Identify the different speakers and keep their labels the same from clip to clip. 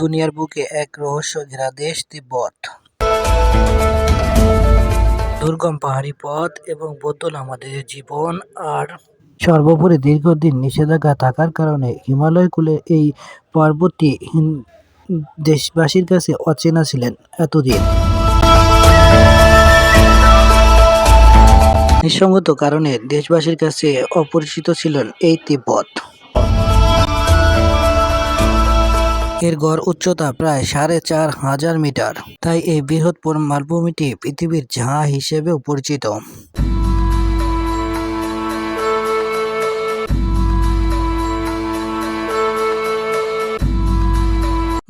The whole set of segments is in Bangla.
Speaker 1: দুনিয়ার বুকে এক রহস্য ঘেরা দেশ তিব্বত। দুর্গম পাহাড়ি পথ এবং বদল আমাদের জীবন আর সর্বোপরি দীর্ঘদিন নিষেধাজ্ঞা থাকার কারণে হিমালয় কূলে এই পর্বতটি দেশবাসীর কাছে অচেনা ছিলেন এতদিন। নিঃসঙ্গত কারণে দেশবাসীর কাছে অপরিচিত ছিলেন এই তিব্বত। এর গড় উচ্চতা প্রায় সাড়ে চার হাজার মিটার। তাই এই বৃহৎ মালভূমিটি পৃথিবীর ঝাঁ হিসেবেও পরিচিত।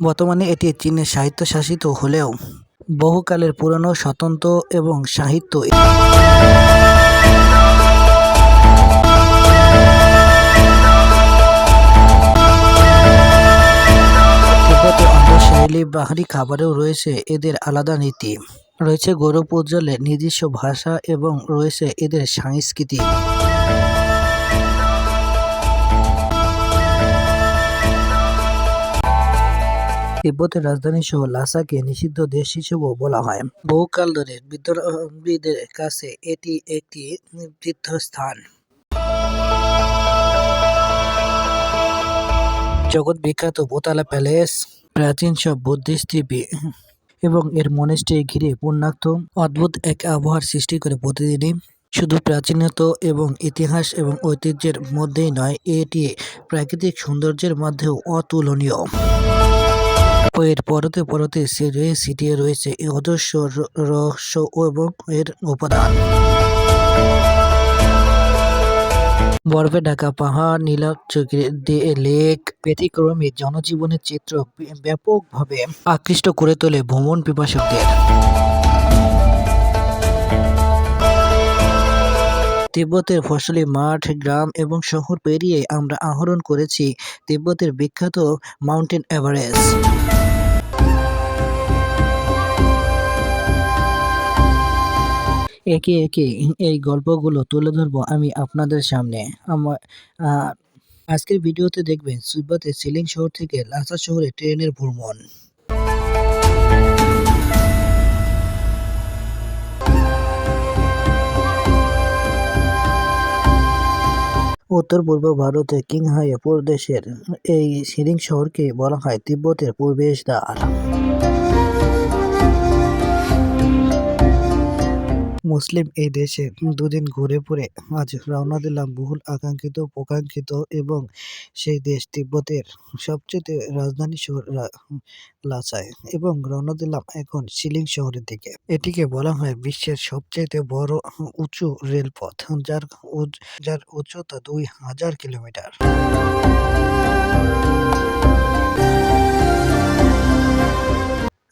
Speaker 1: বর্তমানে এটি চীনের স্বায়ত্তশাসিত হলেও বহুকালের পুরনো স্বতন্ত্র এবং সাহিত্য অন্তঃশৈলী বাহারি খাবারেও রয়েছে এদের আলাদা নীতি। রয়েছে গৌরব উজ্জ্বলের নিজস্ব ভাষা এবং রয়েছে এদের সংস্কৃতি তিব্বতের রাজধানী সহ লাসাকে নিষিদ্ধ দেশ হিসেবেও বলা হয়। বহুকাল ধরে বিদ্রোহীদের কাছে এটি একটি তীর্থস্থান। জগৎ বিখ্যাত বোতালা প্যালেস। প্রাচীন সব বুদ্ধিস্ট টিভি এবং এর মনেস্ট্রি ঘিরে পূর্ণাক্ত অদ্ভুত এক আবহাওয়ার সৃষ্টি করে প্রতিদিনই। শুধু প্রাচীনত্ব এবং ইতিহাস এবং ঐতিহ্যের মধ্যেই নয়, এটি প্রাকৃতিক সৌন্দর্যের মধ্যেও অতুলনীয়। এর পরতে পরতে সে রয়ে ছিটিয়ে রয়েছে অজস্র রহস্য এবং এর উপাদান বরফে ঢাকা পাহাড় নীলাচক্রে লেক ব্যতিক্রমী জনজীবনের চিত্র ব্যাপকভাবে আকৃষ্ট করে তোলে ভ্রমণ পিপাসকদের। তিব্বতের ফসলি মাঠ, গ্রাম এবং শহর পেরিয়ে আমরা আহরণ করেছি তিব্বতের বিখ্যাত মাউন্টেন এভারেস্ট। একে একে এই গল্পগুলো তুলে ধরবো আমি আপনাদের সামনে। আমার আজকের ভিডিওতে দেখবেন তিব্বতের সিলিং শহর থেকে লাসা শহরে ট্রেনের ভ্রমণ। উত্তর পূর্ব ভারতে কিংহাই প্রদেশের এই সিলিং শহরকে বলা হয় তিব্বতের প্রবেশদ্বার। মুসলিম এই দেশে দুদিন ঘুরে পড়ে আজ রওনা দিলাম বহুল আকাঙ্ক্ষিত, প্রকাঙ্ক্ষিত এবং সেই দেশ তিব্বতের সবচেয়ে রাজধানী শহর লাসায় এবং রওনা দিলাম এখন শিলিং শহরের দিকে। এটিকে বলা হয় বিশ্বের সবচেয়ে বড় উঁচু রেলপথ, যার যার উচ্চতা দুই হাজার কিলোমিটার।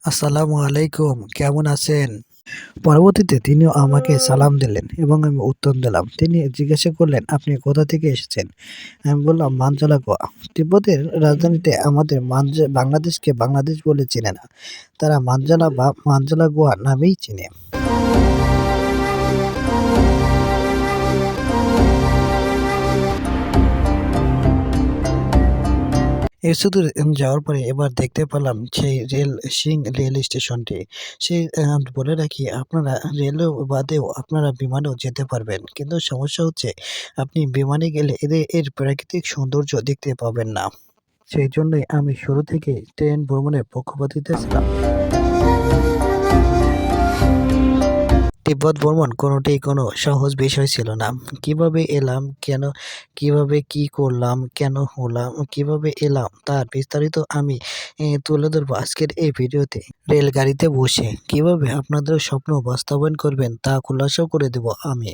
Speaker 1: আসসালামু আলাইকুম, কেমন আছেন? পরবর্তীতে তিনিও আমাকে সালাম দিলেন এবং আমি উত্তর দিলাম। তিনি জিজ্ঞাসা করলেন, আপনি কোথা থেকে এসেছেন? আমি বললাম মানজালা গোয়া। তিব্বতের রাজধানীতে আমাদের বাংলাদেশকে বাংলাদেশ বলে চেনে না। তারা মানজালা বা মানজালা গোয়া নামেই চেনে। এর শুধু যাওয়ার পরে এবার দেখতে পেলাম সেই রেল সিং রেল স্টেশনটি। সেই বলে রাখি, আপনারা রেলও বাদেও আপনারা বিমানেও যেতে পারবেন। কিন্তু সমস্যা হচ্ছে, আপনি বিমানে গেলে এদের, এর প্রাকৃতিক সৌন্দর্য দেখতে পাবেন না। সেই জন্যই আমি শুরু থেকে ট্রেন ভ্রমণের পক্ষপাতিতে ছিলাম। তিব্বত ভ্রমণ কোনোটাই কোনো সহজ বিষয় ছিল না। কীভাবে এলাম, কেন, কীভাবে কি করলাম, কেন হলাম, কীভাবে এলাম, তার বিস্তারিত আমি তুলে ধরবো আজকের এই ভিডিওতে। রেলগাড়িতে বসে কীভাবে আপনাদের স্বপ্ন বাস্তবায়ন করবেন তা খুলাসা করে দেব আমি।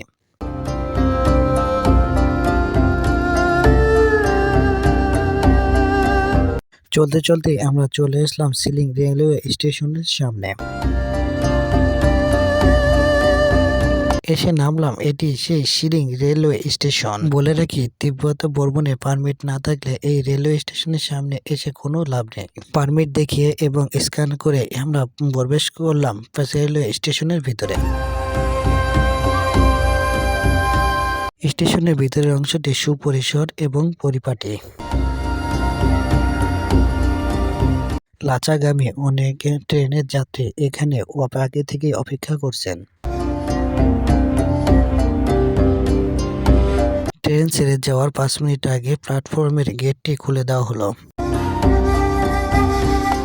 Speaker 1: চলতে চলতে আমরা চলে আসলাম সিলিং রেলওয়ে স্টেশনের সামনে। এসে নামলাম। এটি সেই শিলিং রেলওয়ে স্টেশন। বলে রাখি, তিব্বত বর্মনে পারমিট না থাকলে এই রেলওয়ে স্টেশনের সামনে এসে কোনো লাভ নেই। পারমিট দেখিয়ে এবং স্ক্যান করে আমরা প্রবেশ করলাম রেলওয়ে স্টেশনের ভিতরে। স্টেশনের ভিতরের অংশটি সুপরিসর এবং পরিপাটি। লাচাগামী অনেক ট্রেনের যাত্রী এখানে আগে থেকেই অপেক্ষা করছেন। ট্রেন ছেড়ে যাওয়ার পাঁচ মিনিট আগে প্ল্যাটফর্মের গেটটি খুলে দেওয়া হলো।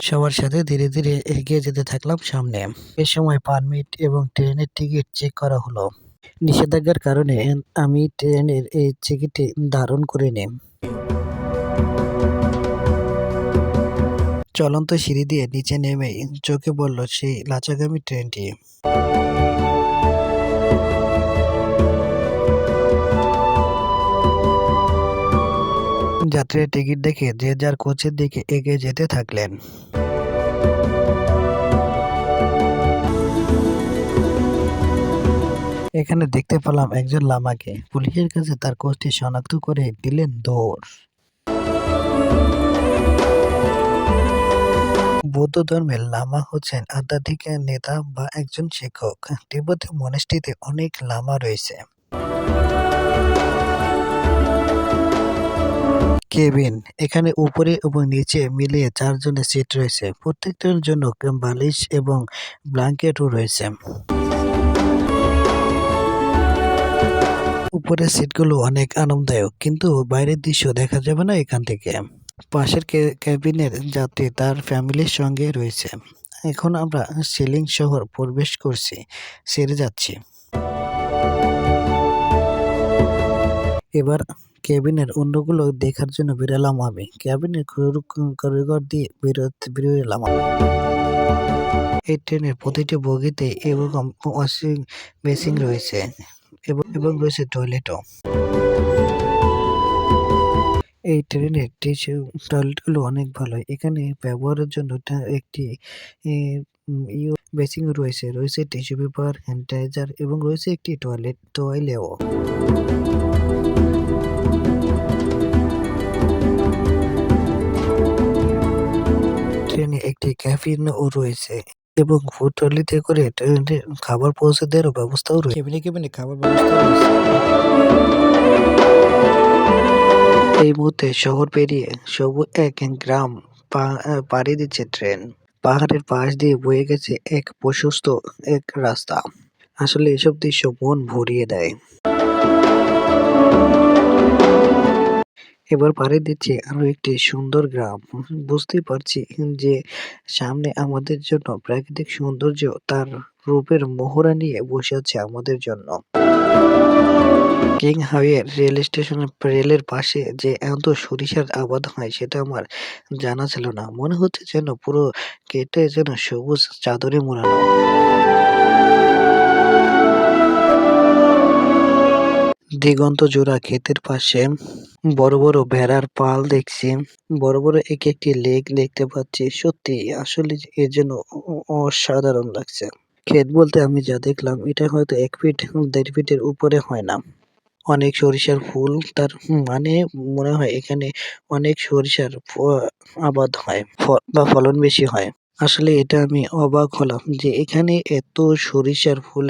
Speaker 1: সবার সাথে ধীরে ধীরে এগিয়ে যেতে থাকলাম সামনে। এ সময় পারমিট এবং ট্রেনের টিকিট চেক করা হলো। নিষেধাজ্ঞার কারণে আমি ট্রেনের এই টিকিটটি ধারণ করে নিই চলন্ত সিঁড়ি দিয়ে নিচে নেমেই চোখে পড়ল সেই লাচাগামী ট্রেনটি। যাত্রীর টিকিট দেখে যে যার কোচের দিকে এগিয়ে যেতে থাকলেন। এখানে দেখতে পেলাম একজন লামাকে। পুলিশের কাছে তার কোচটি শনাক্ত করে দিলেন দৌড় বৌদ্ধ ধর্মের লামা হচ্ছেন আধ্যাত্মিক নেতা বা একজন শিক্ষক। তিব্বতের মনেস্ট্রিতে অনেক লামা রয়েছে। কেবিন এখানে উপরে এবং নিচে মিলিয়ে চারজনের সিট রয়েছে। প্রত্যেকটার জন্য বালিশ এবং ব্ল্যাঙ্কেটও রয়েছে। উপরের সিটগুলো অনেক আরামদায়ক, কিন্তু বাইরের দৃশ্য দেখা যাবে না এখান থেকে। পাশের ক্যাবিনের যাত্রী তার ফ্যামিলির সঙ্গে রয়েছে। এখন আমরা সিলিং শহর প্রবেশ করছি, সেরে যাচ্ছি। এবার কেবিনের অন্যগুলো দেখার জন্য বেরোলাম আমি। ক্যাবিনের করিডর দিয়ে বেরোতে বেরিয়ে এলাম আমি। এই ট্রেনের প্রতিটি বগিতে এরকম ওয়াশিং বেসিন রয়েছে এবং রয়েছে টয়লেটও। এই ট্রেনের টিস্যু টয়লেটগুলো অনেক ভালো। এখানে ব্যবহারের জন্য একটি বেসিং রয়েছে। রয়েছে টিস্যু পেপার স্যানিটাইজার এবং রয়েছে একটি টয়লেট টয়লেও ট্রেনে একটি ক্যাফিনও রয়েছে এবং ফুড ট্রলিতে করে ট্রেনে খাবার পৌঁছে দেওয়ার ব্যবস্থাও রয়েছে কেবিনে কেবিনে খাবার ব্যবস্থা রয়েছে। এই মুহূর্তে শহর পেরিয়ে সবুজ এক গ্রাম পাড়ি দিচ্ছে ট্রেন। পাহাড়ের পাশ দিয়ে বয়ে গেছে এক প্রশস্ত এক রাস্তা। আসলে এসব দৃশ্য মন ভরিয়ে দেয়। এবার পাড়ি দিচ্ছে আরও একটি সুন্দর গ্রাম। বুঝতেই পারছি যে সামনে আমাদের জন্য প্রাকৃতিক সৌন্দর্য তার রূপের মোহরা নিয়ে বসে আছে আমাদের জন্য। কিং হাইওয়ে রেল স্টেশনের রেলের পাশে যে এত সরিষার আবাদ হয় সেটা আমার জানা ছিল না। মনে হচ্ছে যেন পুরো কেটে যেন সবুজ চাদরে মোড়ানো। দিগন্ত জোড়া ক্ষেতের পাশে বড় বড় ভেড়ার পাল দেখছি। বড় বড় এক একটি লেক দেখতে পাচ্ছি। সত্যি, আসলে এর জন্য অসাধারণ লাগছে। ক্ষেত বলতে আমি যা দেখলাম, এটা হয়তো এক ফিট, দেড় ফিটের উপরে হয় না। অনেক সরিষার ফুল, তার মানে মনে হয় এখানে অনেক সরিষার আবাদ হয় বা ফলন বেশি হয়। আসলে এটা আমি অবাক হলাম যে এখানে এত সরিষার ফুল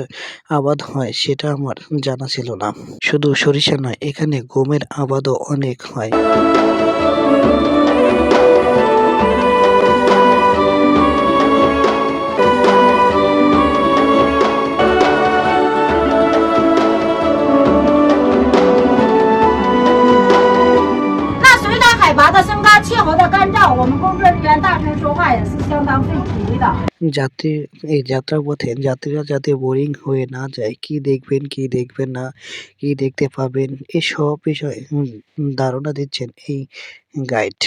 Speaker 1: আবাদ হয় সেটা আমার জানা ছিল না। শুধু সরিষা নয়, এখানে গমের আবাদও অনেক হয়।
Speaker 2: 干燥，我们工作人员大声说话也是相当费体力的。
Speaker 1: যাত্রী এই যাত্রা পথে যাত্রীরা যাতে বোরিং হয়ে না যায় কি দেখবেন কি দেখবেন না কি দেখতে পাবেন এসব বিষয়ে উম, ধারণা দিচ্ছেন এই গাইড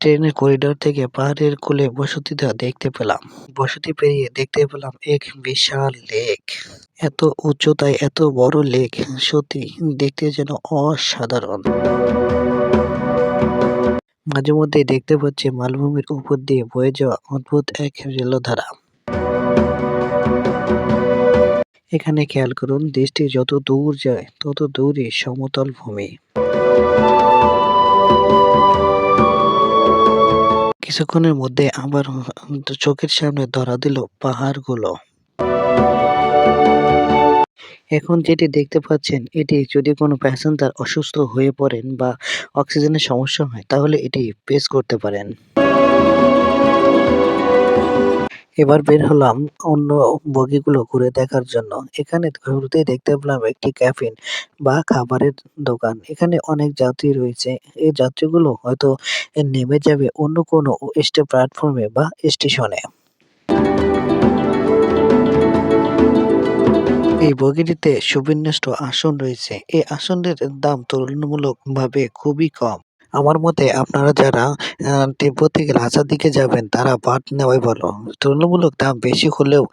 Speaker 1: ট্রেনের করিডোর থেকে পাহাড়ের কোলে বসতিটা দেখতে পেলাম বসতি পেরিয়ে দেখতে পেলাম এক বিশাল লেক এত উচ্চতায় এত বড় লেক সত্যি দেখতে যেন অসাধারণ মাঝে মধ্যে দেখতে পাচ্ছি মালভূমির উপর দিয়ে বয়ে যাওয়া অদ্ভুত এক রেলধারা। এখানে খেয়াল করুন, দেশটি যত দূর যায়, তত দূরই সমতল ভূমি। কিছুক্ষণের মধ্যে আবার চোখের সামনে ধরা দিল পাহাড়গুলো। এখন যেটি দেখতে পাচ্ছেন, এটি যদি কোনো প্যাসেঞ্জার অসুস্থ হয়ে পড়েন বা অক্সিজেনের সমস্যা হয়, তাহলে এটি পেস করতে পারেন। এবার বের হলাম অন্য বগিগুলো ঘুরে দেখার জন্য। এখানে শুরুতেই দেখতে পেলাম একটি ক্যাফিন বা খাবারের দোকান। এখানে অনেক যাত্রী রয়েছে। এই যাত্রীগুলো হয়তো নেমে যাবে অন্য কোনো স্টে প্ল্যাটফর্মে বা স্টেশনে। এই বগিটিতে সুবিন্যস্ত আসন রয়েছে। এই আসনের দাম তুলনামূলকভাবে খুবই কম। আমার মতে আপনারা যারা তিব্বত লাসার দিকে যাবেন, তারা বাট নেওয়াই ভালো। তুলনামূলক দাম বেশি হলেও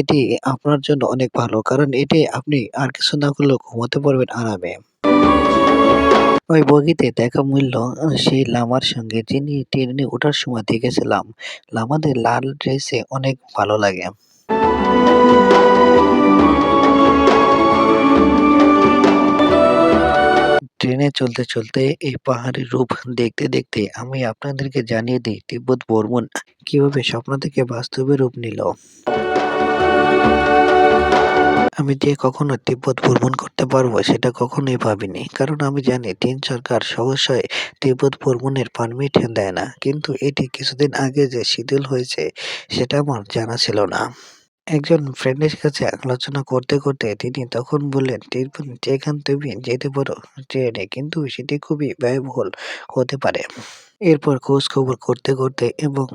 Speaker 1: এটি আপনার জন্য অনেক ভালো, কারণ এটি আপনি আর কিছু না করলেও ঘুমাতে পারবেন আরামে। ওই বগিতে দেখা মূল্য সেই লামার সঙ্গে যিনি ট্রেনে ওঠার সময় দেখেছিলাম। লামাদের লাল ড্রেসে অনেক ভালো লাগে। ট্রেনে চলতে চলতে এই পাহাড়ের রূপ দেখতে দেখতে আমি আপনাদেরকে জানিয়ে দিই, তিব্বত ভ্রমণ কীভাবে স্বপ্ন থেকে বাস্তবে রূপ নিল। আমি যে কখনো তিব্বত ভ্রমণ করতে পারব সেটা কখনোই ভাবিনি। কারণ আমি জানি চীন সরকার সহসায় তিব্বত ভ্রমণের পারমিট দেয় না। কিন্তু এটি কিছুদিন আগে যে শিথিল হয়েছে, সেটা আমার জানা ছিল না। একজন ফ্রেন্ডের কাছে আলোচনা করতে করতে তিনি তখন বললেন "তিব্বত যেখান তুমি যেতে পারো, ট্রেনে, কিন্তু সেটি খুবই ব্যয়বহুল হতে পারে। এরপর খোঁজ খবর করতে করতে এবং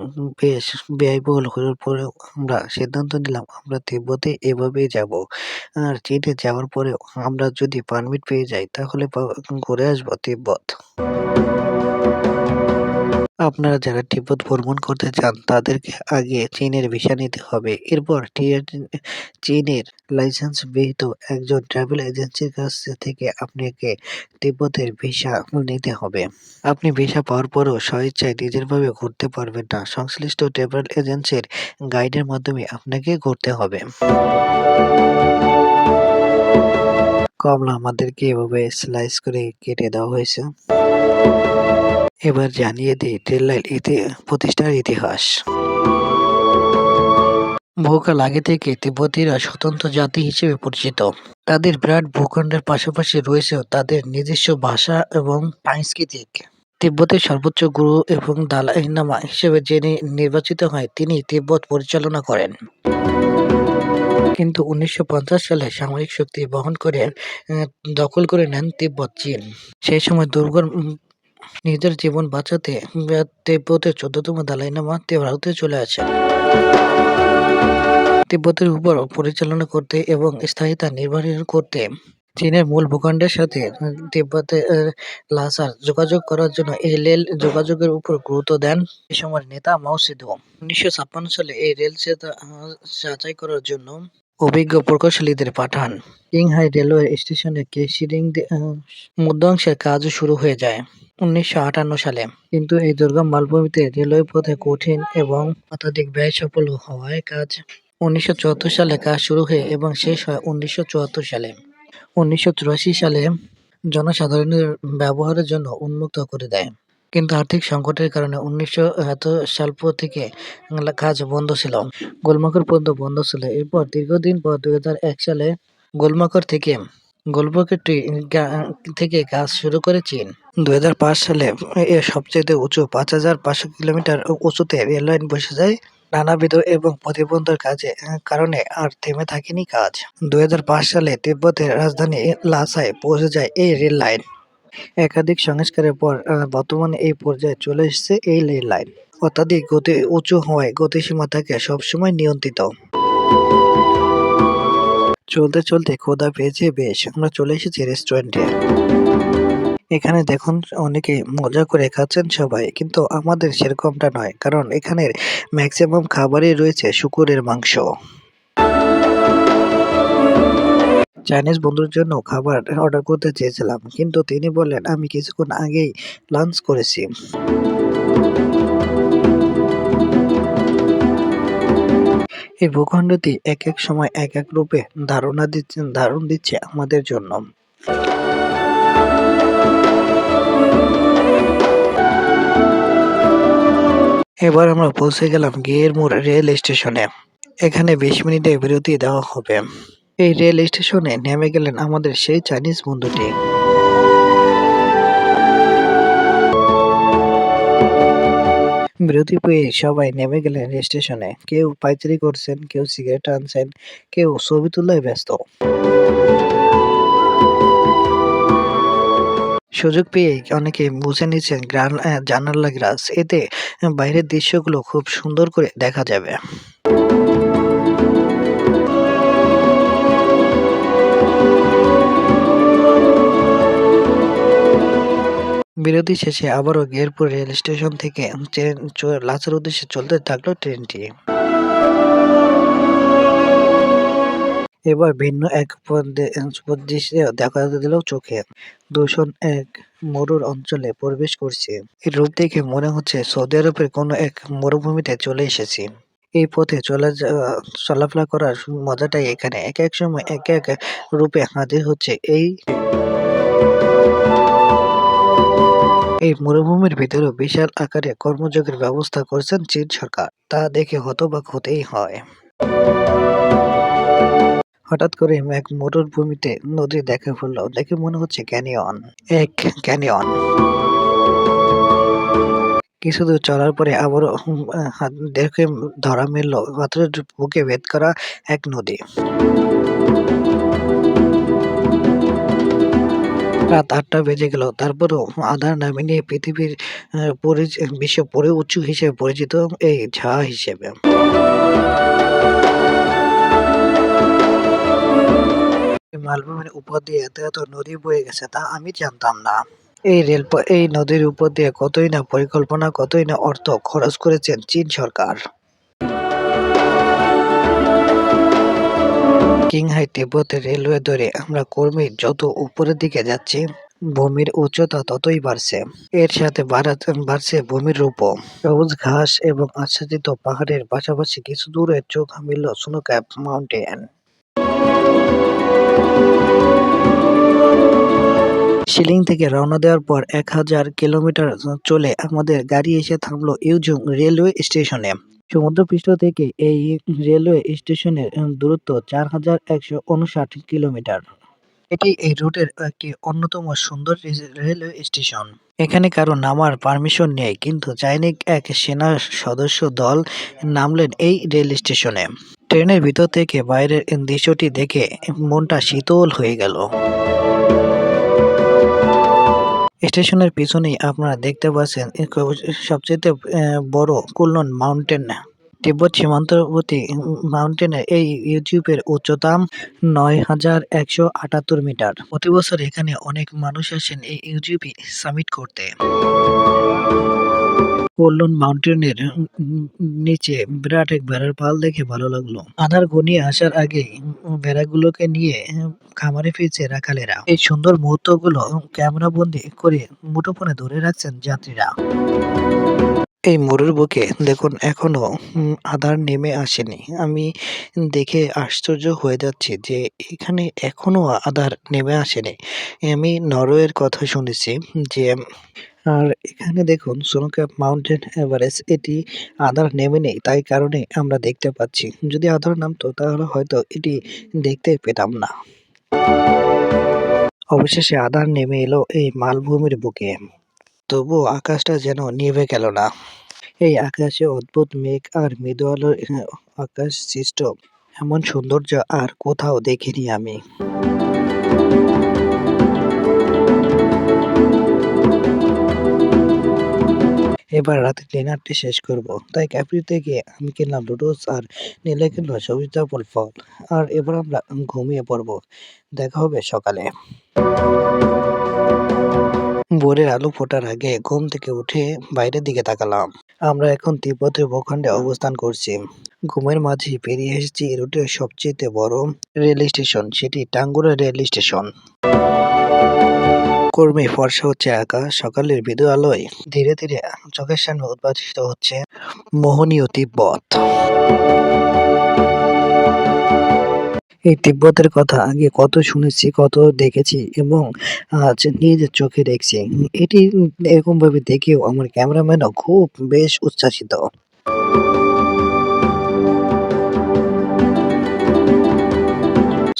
Speaker 1: বেশ ব্যয়বহুল হওয়ার পরেও আমরা সিদ্ধান্ত নিলাম, আমরা তিব্বতে এভাবেই যাব। আর চীনে যাওয়ার পরেও আমরা যদি পারমিট পেয়ে যাই, তাহলে ঘুরে আসব তিব্বত। আপনারা যারা তিব্বত ভ্রমণ করতে চান, তাদেরকে আগে চীনের ভিসা নিতে হবে। এরপর চীনের লাইসেন্স বিহিত একজন ট্রাভেল এজেন্সির কাছ থেকে আপনাকে তিব্বতের ভিসা নিতে হবে। আপনি ভিসা পাওয়ার পরও স্বেচ্ছায় নিজেরভাবে ঘুরতে পারবেন না। সংশ্লিষ্ট ট্রাভেল এজেন্সির গাইডের মাধ্যমে আপনাকে ঘুরতে হবে। কমলা, আমাদেরকে এভাবে স্লাইস করে কেটে দেওয়া হয়েছে। এবার জানিয়ে দিই ট্রেন লাইন প্রতিষ্ঠার ইতিহাস। বহুকাল আগে থেকে তিব্বতীরা স্বতন্ত্র জাতি হিসেবে পরিচিত। তাদের বিরাট ভূখণ্ডের পাশাপাশি রয়েছে তাদের নিজস্ব ভাষা এবং সাংস্কৃতিক। তিব্বতের সর্বোচ্চ গুরু এবং দালাই নামা হিসেবে যিনি নির্বাচিত হয়, তিনি তিব্বত পরিচালনা করেন। কিন্তু উনিশশো পঞ্চাশ সালে সামরিক শক্তি বহন করে দখল করে নেন তিব্বত, চীন। সেই সময় দুর্গম নিজের জীবন বাঁচাতে তিব্বতের চোদ্দতম দালাই নামা ভারতে চলে আসেন তিব্বতের উপর পরিচালনা করতে এবং স্থায়িত্ব নির্ধারণ করতে চীনের মূল ভূখণ্ডের সাথে উম, তিব্বতে আহ, লাসার যোগাযোগ করার জন্য এই রেল যোগাযোগের উপর গুরুত্ব দেন এ সময় নেতা মাও সেতুং উনিশশো ছাপ্পান্ন সালে এই রেল যাচাই করার জন্য অভিজ্ঞ প্রকৌশলীদের পাঠান। কিংহাই রেলওয়ে স্টেশনে কেশিরিং মধ্যাংশের কাজ শুরু হয়ে যায় উনিশশো আটান্ন সালে। কিন্তু এই দুর্গম মালভূমিতে রেলওয়ে পথে কঠিন এবং অত্যাধিক ব্যয় সফল হওয়ায় কাজ উনিশশো চুয়াত্তর সালে কাজ শুরু হয়ে এবং শেষ হয় উনিশশো চুয়াত্তর সালে। উনিশশো চুরাশি সালে জনসাধারণের ব্যবহারের জন্য উন্মুক্ত করে দেয়। কিন্তু আর্থিক সংকটের কারণে উনিশশো সাল পর থেকে কাজ বন্ধ ছিল। গোলমাকড় পর্যন্ত বন্ধ ছিল। এরপর দীর্ঘদিন পর দুই সালে গোলমাকড় থেকে গোলমাকড়টি থেকে কাজ শুরু করে চীন। দুই হাজার পাঁচ সালে এর সবচেয়ে উঁচু পাঁচ হাজার পাঁচশো কিলোমিটার উঁচুতে রেললাইন বসে যায় নানাবিধ এবং প্রতিবন্ধের কাজে কারণে আর থেমে থাকেনি কাজ। দুই হাজার পাঁচ সালে তিব্বতের রাজধানী লাসায় পৌঁছে যায় এই রেল লাইন একাধিক সংস্কারের পর বর্তমানে এই পর্যায়ে চলে এসেছে এই রেল লাইন। অত্যাধিক গতি উঁচু হওয়ায় গতিসীমা থাকে সবসময় নিয়ন্ত্রিত। চলতে চলতে ক্ষুধা পেয়েছে বেশ, আমরা চলে এসেছি রেস্টুরেন্টে। এখানে দেখুন, অনেকে মজা করে খাচ্ছেন সবাই, কিন্তু আমাদের সেরকমটা নয়, কারণ এখানের ম্যাক্সিমাম খাবারই রয়েছে শুকুরের মাংস। চাইনিজ বন্ধুর জন্য খাবার অর্ডার করতে চেয়েছিলাম, কিন্তু তিনি বললেন, আমি কিছুক্ষণ আগেই লাঞ্চ করেছি। এই ভূখণ্ডটি এক এক সময় এক এক রূপে ধারণা দিচ্ছে, ধারণ দিচ্ছে আমাদের জন্য। এবার আমরা পৌঁছে গেলাম গিয়ের মোড় রেল স্টেশনে। এখানে বিশ মিনিটের বিরতি দেওয়া হবে। এই রেল স্টেশনে নেমে গেলেন আমাদের সেই চাইনিজ বন্ধুটি। বিরতি পেয়ে সবাই নেমে গেলেন স্টেশনে। কেউ পাইচারি করছেন, কেউ সিগারেট আনছেন, কেউ ছবি তোলায় ব্যস্ত। সুযোগ পেয়ে অনেকে বুঝে নিচ্ছেন জানালা গ্লাস এতে বাইরের দৃশ্যগুলো খুব সুন্দর করে দেখা যাবে। বিরতি শেষে আবারও গেরপুর রেল স্টেশন থেকে ট্রেন লাচার উদ্দেশ্যে চলতে থাকল ট্রেনটি। এবার ভিন্ন এক দৃশ্যে দেখা দিল চোখে। দূষণ এক মরুর অঞ্চলে প্রবেশ করছে। এই রূপ দেখে মনে হচ্ছে সৌদি আরবের কোনো এক মরুভূমিতে চলে এসেছি। এই পথে চলা চলাফেরা করার মজাটাই এখানে। এক এক সময় এক এক রূপে হাজির হচ্ছে এই এই মরুভূমির ভিতরেও বিশাল আকারে কর্মযোগের ব্যবস্থা করছেন চীন সরকার। তা দেখে হতবাক হতেই হয়। হঠাৎ করে এক মরুভূমিতে নদী দেখা পড়ল। দেখে মনে হচ্ছে ক্যানিয়ন। এক ক্যানিয়ন। কিছু দূর চলার পরে আবারও দেখে ধরা মিলল। পাথরের বুকে ভেদ করা এক নদী। রাত আটটা বেজে গেল। তারপরও আধার নামে নিয়ে পৃথিবীর বিশ্ব পরে উঁচু হিসেবে পরিচিত এই ঝা হিসেবে। মালভূমির উপর দিয়ে এত এত নদী বয়ে গেছে তা আমি জানতাম না। এই রেল এই নদীর উপর দিয়ে কতই না পরিকল্পনা, কতই না অর্থ খরচ করেছেন চীন সরকার। কিংহাই তিব্বতের রেলওয়ে ধরে আমরা কর্মী যত উপরের দিকে যাচ্ছি, ভূমির উচ্চতা ততই বাড়ছে। এর সাথে বাড়ছে ভূমির রূপও সবুজ ঘাস এবং আচ্ছাদিত পাহাড়ের পাশাপাশি কিছু দূরে চোখ মিলল স্নোক্যাপ মাউন্টেন। শিলিং থেকে রওনা দেওয়ার পর এক হাজার কিলোমিটার চলে আমাদের গাড়ি এসে থামলো ইউজুং রেলওয়ে স্টেশনে। সমুদ্রপৃষ্ঠ থেকে এই রেলওয়ে স্টেশনের দূরত্ব চার হাজার একশো উনষাট কিলোমিটার। এটি এই রুটের একটি অন্যতম সুন্দর রেলওয়ে স্টেশন। এখানে কারও নামার পারমিশন নেই, কিন্তু চাইনিক এক সেনা সদস্য দল নামলেন এই রেল স্টেশনে। ট্রেনের ভিতর থেকে বাইরের দৃশ্যটি দেখে মনটা শীতল হয়ে গেল। স্টেশনের পিছনেই আপনারা দেখতে পাচ্ছেন সবচেয়ে বড় কুলন মাউন্টেন। তিব্বত সীমান্তবর্তী মাউন্টেনের এই ইউটিউবের উচ্চতা নয় হাজার একশো আটাত্তর মিটার। প্রতি বছর এখানে অনেক মানুষ আসেন এই ইউটিউবি সামিট করতে। কোল্লন মাউন্টেনের নিচে। বিরাট এক ভেড়ার পাল দেখে ভালো লাগল। আধার ঘনিয়ে আসার আগে ভেড়াগুলোকে নিয়ে খামারে ফিরছে রাখালেরা। এই সুন্দর মুহূর্তগুলো ক্যামেরা বন্দি করে মুঠোফোনে ধরে রাখছেন যাত্রীরা। এই মরুর বুকে দেখুন, এখনও আধার নেমে আসেনি। আমি দেখে আশ্চর্য হয়ে যাচ্ছি যে, এখানে এখনও আধার নেমে আসেনি। আমি নরওয়ের কথা শুনেছি যে আর এখানে দেখুন সোনোক্যাপ মাউন্টেন এভারেস্ট, এটি আধার নেমে নেই, তাই কারণে আমরা দেখতে পাচ্ছি। যদি আধার নামতো, তাহলে হয়তো এটি দেখতে পেতাম না। অবশেষে আধার নেমে এলো এই মালভূমির বুকে। তবুও আকাশটা যেন নিভে গেল না। এই আকাশে অদ্ভুত মেঘ আর মৃদু আলোর আকাশ সৃষ্ট এমন সৌন্দর্য আর কোথাও দেখিনি আমি। এবার রাতে ডিনারটি শেষ করব। তাই ক্যাফেতে গিয়ে আমি কিনলাম লুডোস আর নীলে কিনলো সবুজ ডাবল ফল। আর এবার আমরা ঘুমিয়ে পড়ব। দেখা হবে সকালে। ভোরের আলো ফোটার আগে ঘুম থেকে উঠে বাইরের দিকে তাকালাম। আমরা এখন তিব্বতের ভূখণ্ডে অবস্থান করছি। ঘুমের মাঝে পেরিয়ে এসেছি রুটের সবচেয়ে বড় রেল স্টেশন সেটি টাঙ্গুরা রেল স্টেশন কর্মে ফর্সা হচ্ছে আকাশ সকালের বিদু আলোয় ধীরে ধীরে চোখের সামনে উদ্ভাসিত হচ্ছে মোহনীয় তিব্বত। এই তিব্বতের কথা আগে কত শুনেছি, কত দেখেছি এবং আজ নিজের চোখে দেখছি। এটি এরকমভাবে দেখেও আমার ক্যামেরাম্যানও খুব বেশ উচ্ছ্বাসিত।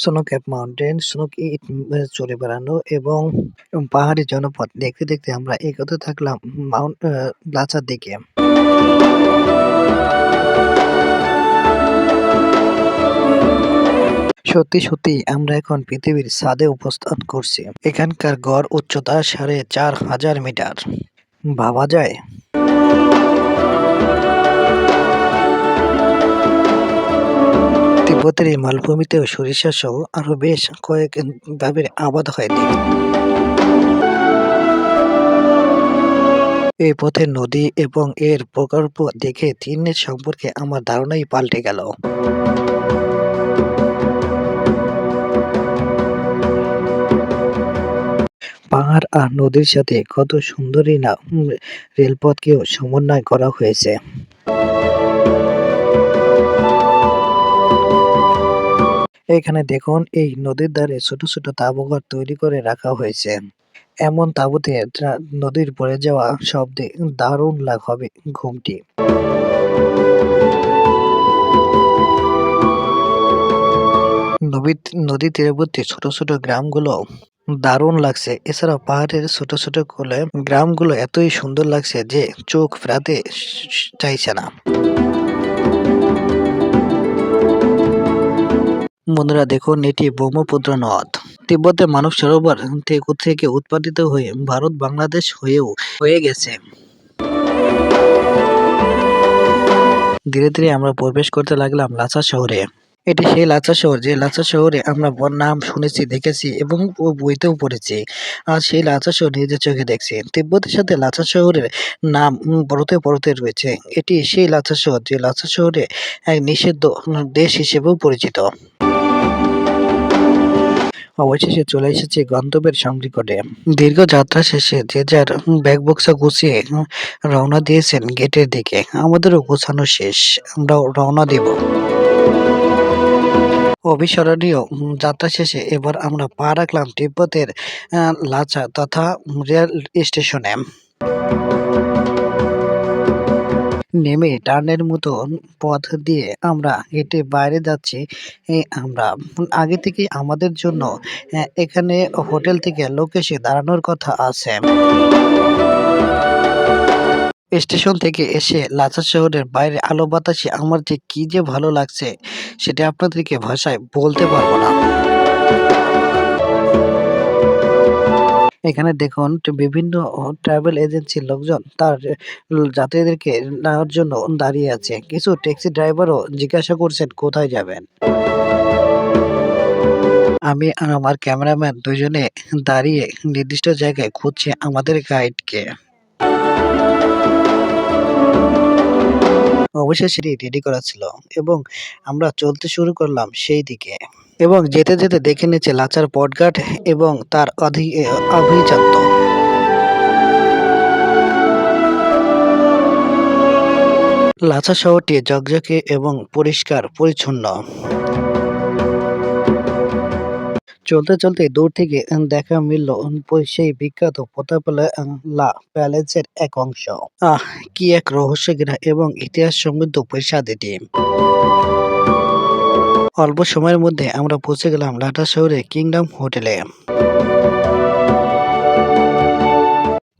Speaker 1: স্নো ক্যাপ মাউন্টেন স্নো চড়ে বেড়ানো এবং পাহাড়ি জনপথ দেখতে দেখতে আমরা এগোতে থাকলাম মাউন্ট লাচার দিকে। সত্যি সত্যি, আমরা এখন পৃথিবীর ছাদে উপস্থান করছি। এখানকার গড় উচ্চতা সাড়ে চার হাজার মিটার। ভাবা যায়? তিব্বতের এই মালভূমিতেও সরিষা সহ আরও বেশ কয়েক ভাবে আবাদ হয়নি। এই পথে নদী এবং এর প্রকল্প দেখে চীনের সম্পর্কে আমার ধারণাই পাল্টে গেল। পাহাড় আর নদীর সাথে কত সুন্দরই না রেলপথকেও সমন্বয় করা হয়েছে। এখানে দেখুন, এই নদীর ধারে ছোট ছোট তাঁবুঘর তৈরি করে রাখা হয়েছে। এমন তাঁবুতে নদীর পড়ে যাওয়া শব্দে দারুণ লাগ হবে ঘুমটি। নদী তীরবর্তী ছোট ছোট গ্রামগুলো দারুণ লাগছে। এছাড়া পাহাড়ের ছোট ছোট কোলে গ্রামগুলো এতই সুন্দর লাগছে যে চোখ ফেরাতে চাইছে না। বন্ধুরা দেখুন এটি ব্রহ্মপুত্র নদ। তিব্বতে মানব সরোবর থেকে উৎপাদিত হয়ে ভারত বাংলাদেশ হয়েও হয়ে গেছে। ধীরে ধীরে আমরা প্রবেশ করতে লাগলাম লাচা শহরে। এটি সেই লাচা শহর যে লাচা শহরে আমরা নাম শুনেছি দেখেছি এবং বইতেও পড়েছি। আর সেই লাচা শহর নিজের চোখে দেখছি। তিব্বতের সাথে লাচা শহরের নাম উম, পরতে পরতে রয়েছে। এটি সেই লাচা শহর যে লাচা শহরে এক নিষিদ্ধ দেশ হিসেবেও পরিচিত। অবশেষে চলে এসেছে গন্তব্যের সংনিকটে দীর্ঘ যাত্রা শেষে যে যার ব্যাগ বক্সা গুছিয়ে রওনা দিয়েছেন গেটের দিকে, আমাদেরও গোছানো শেষ। আমরাও রওনা দেব। অবিস্মরণীয় যাত্রা শেষে এবার আমরা পা রাখলাম তিব্বতের লাচা তথা রেল স্টেশনে। নেমে টার্নের মতন পথ দিয়ে আমরা হেঁটে বাইরে যাচ্ছি। আমরা আগে থেকে আমাদের জন্য এখানে হোটেল থেকে লোক এসে দাঁড়ানোর কথা আছে। স্টেশন থেকে এসে লাচা শহরের বাইরে আলো বাতাসে আমার যে কি যে ভালো লাগছে, সেটা আপনাদেরকে ভাষায় বলতে পারব না। এখানে দেখুন বিভিন্ন ট্রাভেল এজেন্সির লোকজন তার যাত্রীদেরকে নেওয়ার জন্য দাঁড়িয়ে আছে। কিছু ট্যাক্সি ড্রাইভারও জিজ্ঞাসা করছেন, কোথায় যাবেন? আমি আর আমার ক্যামেরাম্যান দুজনে দাঁড়িয়ে নির্দিষ্ট জায়গায় খুঁজছি আমাদের গাইডকে। অবশেষে রেডি করা ছিল এবং আমরা চলতে শুরু করলাম সেই দিকে এবং যেতে যেতে দেখে নিচ্ছে লাচার পটঘাট এবং তার আভিজাত্য লাচা শহরটি জকজকে এবং পরিষ্কার, পরিচ্ছন্ন। চলতে চলতে দূর থেকে দেখা মিলল সেই বিখ্যাত লা প্যালেসের এক অংশ। আহ, কি এক রহস্য এবং ইতিহাস সমৃদ্ধ প্রাসাদ এটি। অল্প সময়ের মধ্যে আমরা পৌঁছে গেলাম লাটা শহরে কিংডম হোটেলে।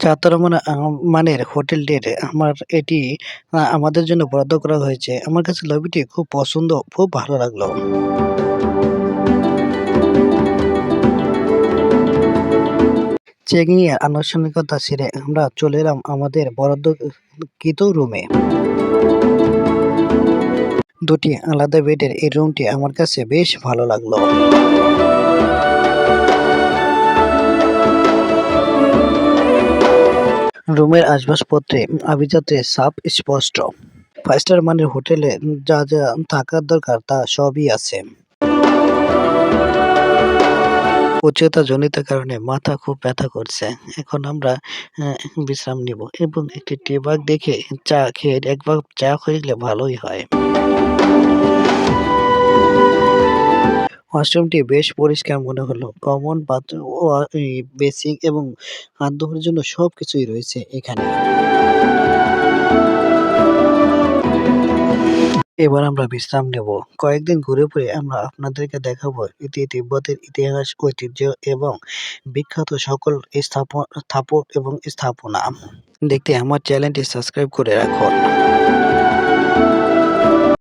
Speaker 1: চাতরমানা মানের হোটেলটির আমার এটি আমাদের জন্য বরাদ্দ করা হয়েছে। আমার কাছে লবিটি খুব পছন্দ, খুব ভালো লাগল। চেকিং এর আনুষ্ঠানিকতা সেরে আমরা চলে এলাম আমাদের বরাদ্দকৃত রুমে দুটি আলাদা বেডের এই রুমটি আমার কাছে বেশ ভালো লাগল। রুমের আসবাবপত্রে আভিজাতের সাপ স্পষ্ট। ফাইভ স্টার মানের হোটেলে যা যা থাকার দরকার তা সবই আছে। উচ্চতা জনিত কারণে মাথা খুব ব্যথা করছে। এখন আমরা বিশ্রাম নিব এবং একটি টি ব্যাগ দেখে চা খেয়ে এক ভাগ চা খেয়ে গেলে ভালোই হয়। ওয়াশরুমটি বেশ পরিষ্কার মনে হলো। কমন বাথরুম ও বেসিক এবং হাত ধোয়ার জন্য সবকিছুই রয়েছে এখানে। এবার আমরা বিশ্রাম নেব। কয়েকদিন ঘুরে ফিরে আমরা আপনাদেরকে দেখাবো এটি তিব্বতের ইতিহাস, ঐতিহ্য এবং বিখ্যাত সকল স্থাপন স্থাপন এবং স্থাপনা। দেখতে আমার চ্যানেলটি সাবস্ক্রাইব করে রাখুন।